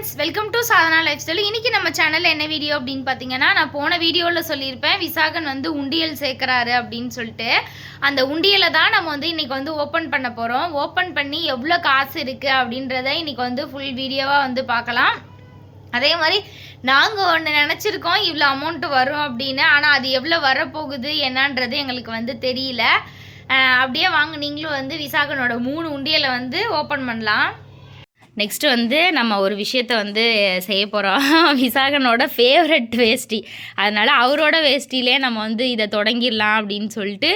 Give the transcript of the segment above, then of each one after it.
Friends welcome to Sadhana lifestyle இன்றைக்கி நம்ம சேனலில் என்ன வீடியோ அப்படின்னு பார்த்தீங்கன்னா நான் போன வீடியோவில் சொல்லியிருப்பேன் விசாகன் வந்து உண்டியல் சேர்க்குறாரு அப்படின்னு சொல்லிட்டு. அந்த உண்டியலை தான் நம்ம வந்து இன்னைக்கு வந்து ஓப்பன் பண்ண போகிறோம் ஓப்பன் பண்ணி எவ்வளோ காசு இருக்குது அப்படின்றத இன்றைக்கி வந்து ஃபுல் வீடியோவாக வந்து பார்க்கலாம். அதே மாதிரி நாங்கள் ஒன்று நினச்சிருக்கோம் இவ்வளோ அமௌண்ட் வரும் அப்படின்னு. ஆனால் அது எவ்வளோ வரப்போகுது என்னன்றது எங்களுக்கு வந்து தெரியல. அப்படியே வாங்க நீங்களும் வந்து விசாகனோட மூணு உண்டியலை வந்து ஓப்பன் பண்ணலாம். நெக்ஸ்ட் வந்து நம்ம ஒரு விஷயத்த வந்து செய்ய போகிறோம் விசாகனோட ஃபேவரட் வேஷ்டி. அதனால் அவரோட வேஷ்டிலே நம்ம வந்து இதை தொடங்கிடலாம் அப்படின்னு சொல்லிட்டு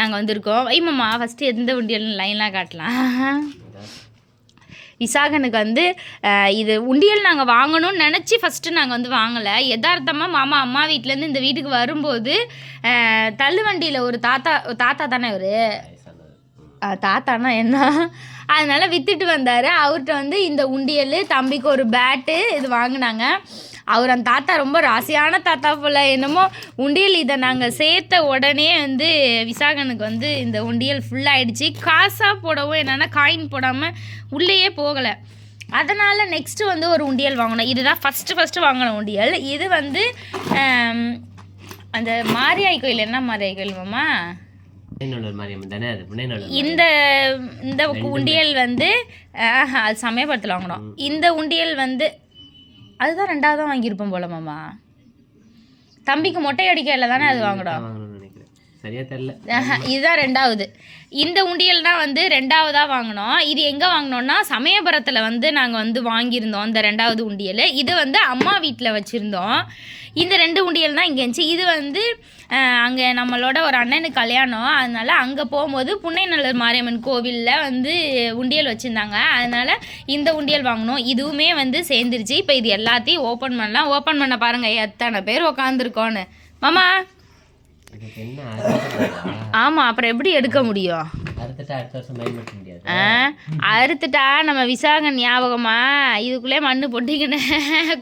நாங்கள் வந்திருக்கோம். ஐமாம்மா ஃபஸ்ட்டு எந்த உண்டியல் லைன்லாம் காட்டலாம்? விசாகனுக்கு வந்து இது உண்டியல் நாங்கள் வாங்கணும்னு நினச்சி ஃபஸ்ட்டு நாங்கள் வந்து வாங்கலை. யதார்த்தமாக மாமா அம்மா வீட்டிலேருந்து இந்த வீட்டுக்கு வரும்போது தள்ளுவண்டியில் ஒரு தாத்தா தாத்தா தானே ஒரு தாத்தானா என்ன? அதனால் விற்றுட்டு வந்தார். அவர்கிட்ட வந்து இந்த உண்டியல் தம்பிக்கு ஒரு பேட்டு இது வாங்கினாங்க. அவர் அந்த தாத்தா ரொம்ப ராசியான தாத்தா போல் என்னமோ உண்டியல் இதை நாங்கள் சேர்த்த உடனே வந்து விசாகனுக்கு வந்து இந்த உண்டியல் ஃபுல்லாகிடுச்சு காசாக போடவும் என்னென்னா காயின் போடாமல் உள்ளேயே போகலை. அதனால் நெக்ஸ்ட்டு வந்து ஒரு உண்டியல் வாங்கினோம் இதுதான் ஃபஸ்ட்டு ஃபஸ்ட்டு வாங்கின உண்டியல். இது வந்து அந்த மாரியாய் கோயில். என்ன மாரியாய் கோயில் மாமா? இந்த இந்த உண்டியல் வந்து அது சமயபுரத்தில் வாங்கினோம் இந்த உண்டியல் வந்து அதுதான் ரெண்டாவது வாங்கியிருப்போம் போல மாமா. தம்பிக்கு மொட்டை அடிக்கையில் தானே அது நினைக்கிறேன் சரியா தெரியல. ஆஹா, இதுதான் ரெண்டாவது. இந்த உண்டியல் தான் வந்து ரெண்டாவதாக வாங்கினோம். இது எங்கே வாங்கினோம்னா சமயபுரத்தில் வந்து நாங்கள் வந்து வாங்கியிருந்தோம் இந்த ரெண்டாவது உண்டியல். இது வந்து அம்மா வீட்டில் வச்சுருந்தோம். இந்த ரெண்டு உண்டியல் தான் இங்கே இருந்துச்சு. இது வந்து அங்கே நம்மளோட ஒரு அண்ணனுக்கு கல்யாணம். அதனால அங்கே போகும்போது புன்னைநல்லூர் மாரியம்மன் கோவிலில் வந்து உண்டியல் வச்சுருந்தாங்க. அதனால் இந்த உண்டியல் வாங்கினோம். இதுவுமே வந்து சேர்ந்துருச்சு. இப்போ இது எல்லாத்தையும் ஓப்பன் பண்ணலாம். ஓப்பன் பண்ண பாருங்கள் எத்தனை பேர் உக்காந்துருக்கோன்னு மாமா ஆமாம் அப்புறம் எப்படி எடுக்க முடியும்? அறுத்துட்டா நம்ம விசாகன் ஞாபகமா? இதுக்குள்ளே மண்ணு பொட்டிக்கின்னு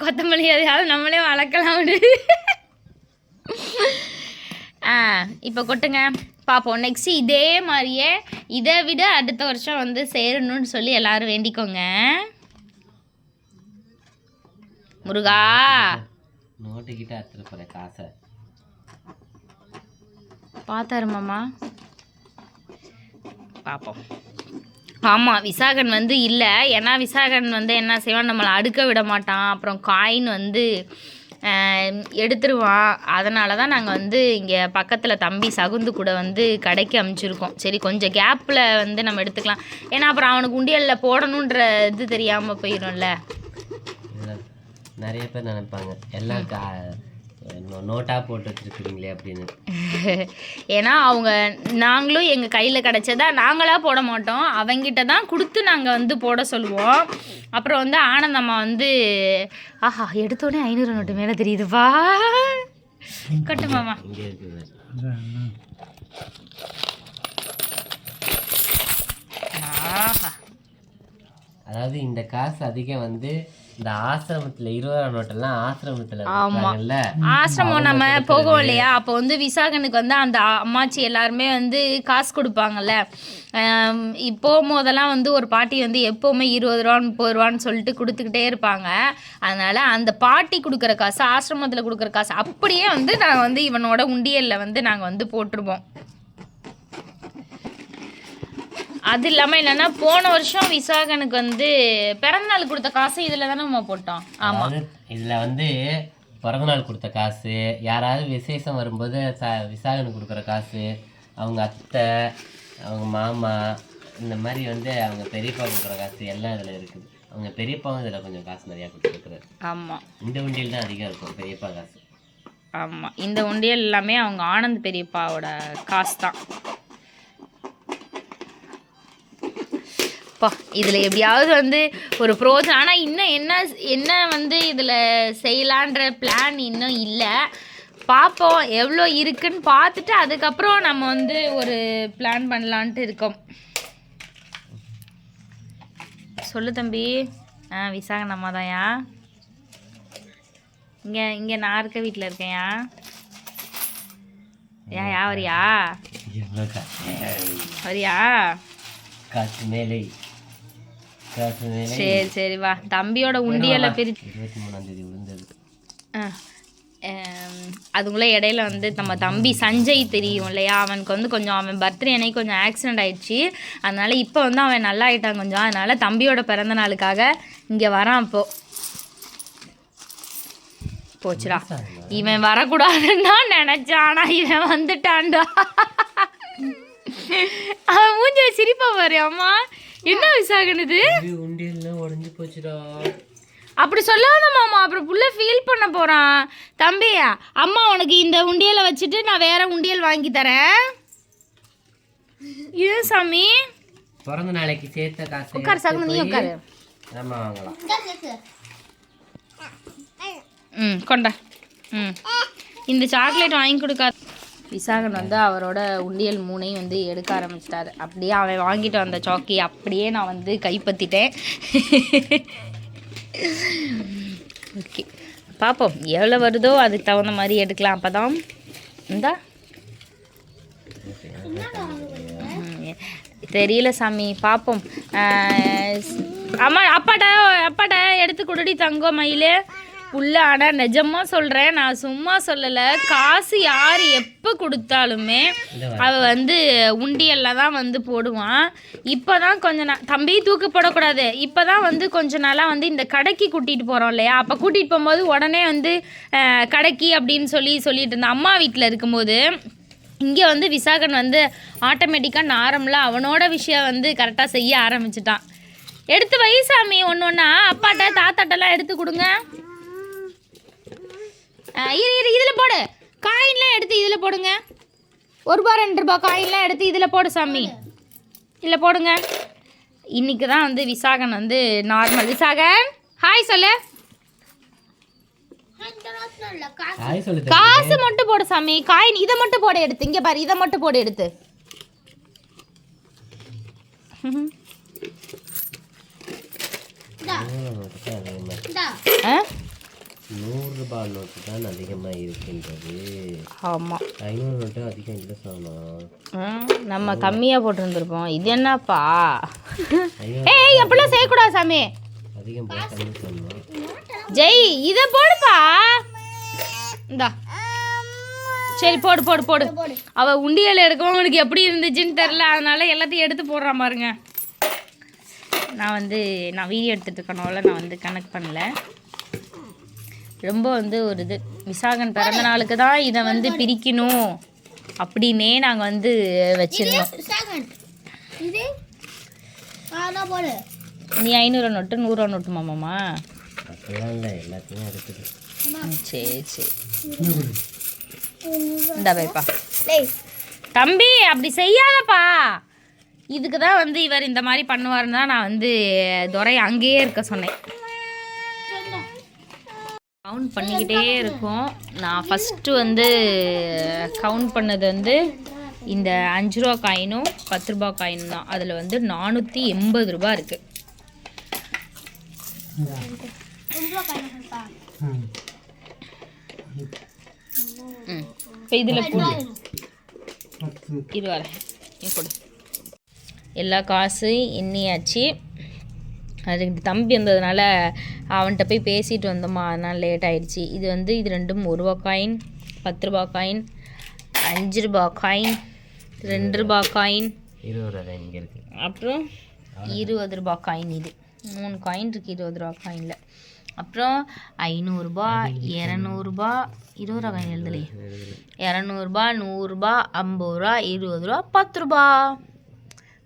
கொத்தமல்லி எதையாவது நம்மளே வளர்க்கலாம் ஆ இப்போ கொட்டுங்க. பார்ப்போம் நெக்ஸ்ட் இதே மாதிரியே இதை விட அடுத்த வருஷம் வந்து சேரணும்னு சொல்லி எல்லாரும் வேண்டிக்கோங்க. முருகா. நோட்டுக்கிட்ட அறுத்துட்டு போகிறேன் காசை. பார்த்தாரு மாமா. பார்ப்போம் ஆமாம் விசாகன் வந்து இல்லை. ஏன்னா விசாகன் வந்து என்ன செய்வான்? நம்மளை அடுக்க விட மாட்டான். அப்புறம் காயின் வந்து எடுத்துருவான். அதனால தான் நாங்கள் வந்து இங்கே பக்கத்தில் தம்பி சகுந்து கூட வந்து கடைக்கு அமுச்சிருக்கோம். சரி கொஞ்சம் கேப்பில் வந்து நம்ம எடுத்துக்கலாம். ஏன்னா அப்புறம் அவனுக்கு உண்டியலில் போடணுன்ற இது தெரியாமல் போயிடும்ல நிறைய பேர் நினைப்பாங்க. எல்லாம் கா நோ- நோட்டா போட்டு வச்சிருக்கீங்களே அப்படின்னு. ஏன்னா அவங்க நாங்களும் எங்கள் கையில் கிடச்சதா நாங்களாக போட மாட்டோம். அவங்கிட்ட தான் கொடுத்து நாங்கள் வந்து போட சொல்லுவோம். அப்புறம் வந்து ஆனந்தம்மா வந்து ஆஹா எடுத்தோடனே ஐநூறு நோட்டு மேலே தெரியுதுப்பா கட்டு மாமா. ஆஹா. அதாவது இந்த காசு அதிகம் வந்து இந்த ஆசிரமத்தில் இருபதாம் நோட்டெல்லாம் ஆசிரமத்தில் இருக்காங்கல்ல ஆசிரமம் நம்ம போவோம் இல்லையா? அப்போ வந்து விசாகனுக்கு வந்து அந்த அம்மாச்சி எல்லாருமே வந்து காசு கொடுப்பாங்கல்ல. ஆம், இ- போகும்போதெல்லாம் வந்து ஒரு பாட்டி வந்து எப்போவுமே இருபது ரூபா முப்பது ரூபான்னு சொல்லிட்டு கொடுத்துக்கிட்டே இருப்பாங்க. அதனால் அந்த பாட்டி கொடுக்குற காசு ஆசிரமத்தில் கொடுக்குற காசு அப்படியே வந்து நாங்கள் வந்து இவனோட உண்டியலில் வந்து நாங்கள் வந்து போட்டிருப்போம் அது இல்லாமல் என்னென்னா போன வருஷம் விசாகனுக்கு வந்து பிறந்தநாள் கொடுத்த காசு இதில் தானே நம்ம போட்டோம் ஆமாம் இதுல வந்து பிறந்தநாள் கொடுத்த காசு யாராவது விசேஷம் வரும்போது ச விசாகனுக்கு கொடுக்குற காசு அவங்க அத்தை அவங்க மாமா இந்த மாதிரி வந்து அவங்க பெரியப்பா கொடுக்குற காசு எல்லாம் இதில் இருக்குது. அவங்க பெரியப்பாவும் இதில் கொஞ்சம் காசு நிறையா கொடுத்துருக்குறாரு. ஆமாம் இந்த வண்டியில் தான் அதிகம் இருக்கும் பெரியப்பா காசு. ஆமாம் இந்த உண்டியல் எல்லாமே அவங்க ஆனந்த் பெரியப்பாவோட காசு தான். அப்பா இதில் எப்படியாவது வந்து ஒரு ப்ரோஜனம். ஆனால் இன்னும் என்ன என்ன வந்து இதில் செய்யலான்ற பிளான் இன்னும் இல்லை. பார்ப்போம் எவ்வளோ இருக்குன்னு பார்த்துட்டு அதுக்கப்புறம் நம்ம வந்து ஒரு பிளான் பண்ணலான்ட்டு இருக்கோம். சொல்லு தம்பி. ஆ விசாகன் அம்மா தான்யா இங்கே இங்கே நான் இருக்க வீட்டில் இருக்கேன்யா ஏன் யா வரியா? வரியா? காசு மேலே. சரி சரி வா. தம்பியோட உண்டியலை பிரிச்சு இருபத்தி மூணாம் தேதி விழுந்தது. ஆ. அதுக்குள்ளே இடையில வந்து நம்ம தம்பி சஞ்சய் தெரியும் இல்லையா? அவனுக்கு வந்து கொஞ்சம் அவன் பர்த்டே அன்னைக்கு கொஞ்சம் ஆக்சிடென்ட் ஆயிடுச்சு. அதனால இப்போ வந்து அவன் நல்லா ஆயிட்டான் கொஞ்சம். அதனால தம்பியோட பிறந்த நாளுக்காக இங்கே வரான் இப்போ. போச்சுடா. இவன் வரக்கூடாதுன்னு தான் நினச்சான். ஆனால் இவன் வந்துட்டான்டா. அவன் மூஞ்ச சிரிப்பா பாரு அம்மா. என்ன விசாகனுது? உண்டியெல்லாம் உடஞ்சி போச்சுடா. அப்படி சொல்லாத மாமா அப்புறம் புள்ள ஃபீல் பண்ண போறான். தம்பி அம்மா உனக்கு இந்த உண்டியலை வச்சுட்டு நான் வேற உண்டியல் வாங்கி தரேன். ஏன் சாமி. பிறந்த நாளைக்கு சேர்த்த காசு உட்காரு சகுன நீ உட்காரு. நம்ம வாங்கலாம். ம் கொண்டா. ம். இந்த சாக்லேட் வாங்கி கொடுக்காத விசாகன் வந்து அவரோட உண்டியல் மூணையும் வந்து எடுக்க ஆரம்பிச்சிட்டாரு. அப்படியே அவன் வாங்கிட்டு வந்த சாக்கி அப்படியே நான் வந்து கைப்பற்றிட்டேன் ஓகே. பார்ப்போம் எவ்வளோ வருதோ அதுக்கு தகுந்த மாதிரி எடுக்கலாம். அப்போ தான் இந்தா தெரியல சாமி. பார்ப்போம் அம்மா அப்பாட்ட அப்பாட்ட எடுத்து கொடுடி தங்கம் மயில். புள்ள ஆனால் நிஜமாக சொல்கிறேன் நான் சும்மா சொல்லலை. காசு யார் எப்போ கொடுத்தாலுமே அவள் வந்து உண்டியல்ல தான் வந்து போடுவான் இப்போ தான் கொஞ்ச நாள் தம்பி தூக்கு போடக்கூடாது. இப்போ தான் வந்து கொஞ்ச நாளாக வந்து இந்த கடைக்கு கூட்டிகிட்டு போகிறோம் இல்லையா? அப்போ கூட்டிகிட்டு போகும்போது உடனே வந்து கடைக்கு அப்படின்னு சொல்லி சொல்லிட்டு இருந்தேன் அம்மா வீட்டில் இருக்கும்போது இங்கே வந்து விசாகன் வந்து ஆட்டோமேட்டிக்காக நார்மலாக அவனோட விஷயம் வந்து கரெக்டாக செய்ய ஆரம்பிச்சிட்டான். எடுத்து வை சாமி ஒன்று ஒன்றா அப்பாட்ட தாத்தாட்டெல்லாம் எடுத்து கொடுங்க. இரு இரு இதில் போடு. காயின்லாம் எடுத்து இதில் போடுங்க. ஒரு ரூபா ரெண்டு ரூபா காயின்லாம் எடுத்து இதில் போடு சாமி. இதில் போடுங்க. இன்னைக்கு தான் வந்து விசாகன் வந்து நார்மல் விசாகன் ஹாய் சொல்லு. காசு மட்டும் போடு சாமி. காயின் இதை மட்டும் போட எடுத்து. இங்கே பாரு இதை மட்டும் போடு எடுத்து. ஆ? நூறு ரூபாய் நோட்டு தான் அதிகமாக இருக்கின்றது. ஆமாம் ஐநூறு நோட்டு அதிகம் இல்லை சாமா. நம்ம கம்மியாக போட்டிருந்துருப்போம். இது என்னப்பா? ஏய் எப்படிலாம் செய்யக்கூடாது சாமி. அதிகம் ஜெய் இதை போடுப்பா. இந்தா. சரி போடு போடு போடு. அவ உண்டியல் எடுக்கவும் அவனுக்கு எப்படி இருந்துச்சுன்னு தெரில அதனால எல்லாத்தையும் எடுத்து போடுறான் பாருங்க. நான் வந்து நான் வீடியோ எடுத்துட்டு இருக்கனால நான் வந்து கனெக்ட் பண்ணல. ரொம்ப வந்து ஒரு இது. விசாகன் பிறந்த நாளுக்கு தான் இதை வந்து பிரிக்கணும் அப்படின்னே நாங்கள் வந்து வச்சிருந்தோம். இது அதான் போடு. நீ ஐநூறு நோட்டு நூறுரூவா நோட்டு மாமாமா சரி சரி. இந்த வைப்பா டேய். தம்பி அப்படி செய்யாதப்பா. இதுக்கு தான் வந்து இவர் இந்த மாதிரி பண்ணுவாருன்னு தான் நான் வந்து துரை அங்கேயே இருக்க சொன்னேன். கவுண்ட் பண்ணிக்கிட்டே இருக்கும். நான் ஃபஸ்ட்டு வந்து கவுண்ட் பண்ணது வந்து இந்த அஞ்சு ரூபா காயினும் பத்து ரூபா காயினும் தான். அதில் வந்து நானூற்றி எண்பது ரூபா இருக்குது இப்போ இதில் போடு இரு வரேன் நீ கொடு. எல்லா காசும் எண்ணியாச்சு. அதுக்கு தம்பி வந்ததுனால அவன்கிட்ட போய் பேசிட்டு வந்தோமா அதனால் லேட் ஆயிடுச்சு. இது வந்து இது ரெண்டும் ஒரு ரூபா காயின் பத்து ரூபா காயின் அஞ்சு ரூபா காயின் ரெண்டு ரூபா காயின் அப்புறம் இருபது ரூபா காயின் இது. மூணு காயின் இருக்குது இருபது ரூபா காயினில் அப்புறம் ஐநூறுரூபா இரநூறுபா இருபது ரூபா காயின் எழுதலையே. இரநூறுபா நூறுரூபா ஐம்பது ரூபா இருபது ரூபா பத்து ரூபா.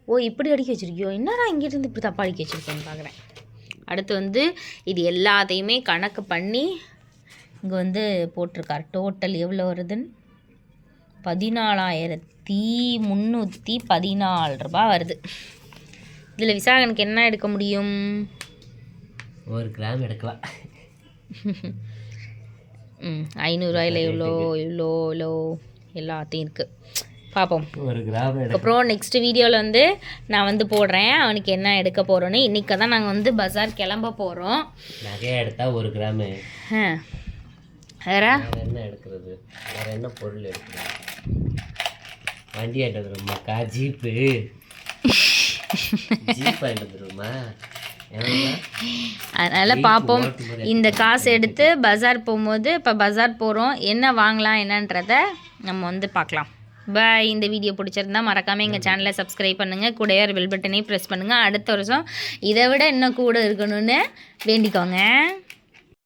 ஓ இப்படி அடிக்க வச்சிருக்கியோ? என்னடா இங்கிருந்து இப்படி தப்பா அடிக்க வச்சிருக்கேன்னு பார்க்குறேன் அடுத்து வந்து இது எல்லாத்தையுமே கணக்கு பண்ணி இங்கே வந்து போட்டிருக்காரு. டோட்டல் எவ்வளோ வருதுன்னு? பதினாலாயிரத்தி முந்நூற்றி பதினாலு ரூபாய் வருது. இதில் விசாகனுக்கு என்ன எடுக்க முடியும்? ஒரு கிராம் எடுக்கலாம். ம் ஐநூறுரூவாயில் இவ்வளோ இவ்வளோ இவ்வளோ எல்லாத்தையும் இருக்குது பார்ப்போம் ஒரு கிராம் எடு அதுக்கப்புறம் நெக்ஸ்ட் வீடியோவில் வந்து நான் வந்து போடுறேன். அவனுக்கு என்ன எடுக்க போகிறோன்னு இன்றைக்கி தான் நாங்கள் வந்து பஜார் கிளம்ப போகிறோம் நகையா எடுத்தா ஒரு கிராமு. வேற? என்ன எடுக்கிறது? வேற என்ன பொருள் எடுக்கிறது? வண்டி எடுத்துருமா கா ஜீப்பு. ஜீப் எடுத்துருமா? அதனால் பார்ப்போம் இந்த காசு எடுத்து பஜார் போகும்போது இப்போ பஜார் போகிறோம் என்ன வாங்கலாம் என்னன்றத நம்ம வந்து பார்க்கலாம் பாய் இந்த வீடியோ பிடிச்சிருந்தா மறக்காமல் எங்கள் சேனலை சப்ஸ்கிரைப் பண்ணுங்கள் கூடவே பெல் பட்டனையும் ப்ரெஸ் பண்ணுங்கள் அடுத்த வருஷம் இதை விட இன்னும் கூட இருக்கணும்னு வேண்டிக்கோங்க.